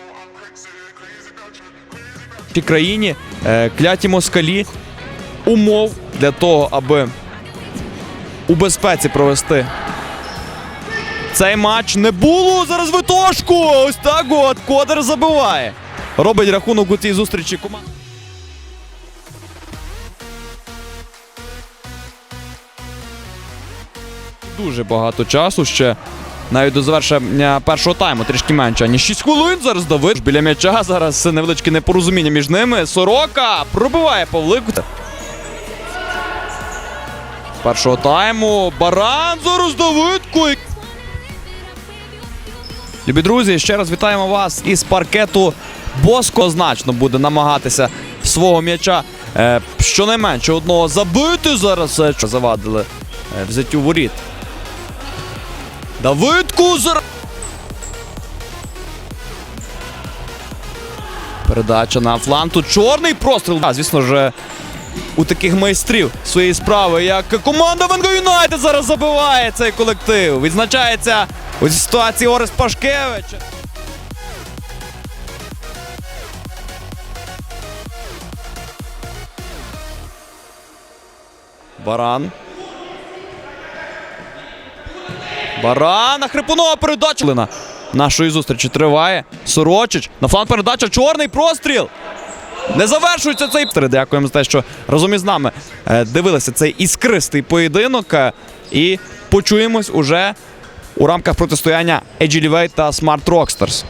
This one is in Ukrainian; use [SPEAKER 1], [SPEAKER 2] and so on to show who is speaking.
[SPEAKER 1] crazy about you, crazy about you.
[SPEAKER 2] цій країні е, кляті москалі умов для того, аби у безпеці провести цей матч не було. Зараз витошку. Ось так Кодер забиває. Робить рахунок у цій зустрічі. Дуже багато часу ще. Навіть до завершення першого тайму трішки менше, ніж 6 хвилин. Зараз Давид біля м'яча. Зараз невеличке непорозуміння між ними. Сорока пробиває Павлику. Першого тайму. Баран зараз Давидко. Любі друзі, ще раз вітаємо вас із паркету. Боско значно буде намагатися свого м'яча е, щонайменше одного забити. Зараз е, що завадили е, взяттю воріт. Давидку зараз. Передача на фланг. Чорний простріл. А, звісно ж, у таких майстрів своєї справи, як команда Венго Юнайтед зараз забиває цей колектив. Відзначається у ситуації Орес Пашкевич. Баран. Баран, а Хрипунова передача. Нашої зустрічі триває. Сорочич. На фланг передача. Чорний простріл. Не завершується цей. Дякуємо за те, що разом із нами е, дивилися цей іскристий поєдинок. е, І почуємось уже у рамках протистояння Agilivate та Smart Rockstars.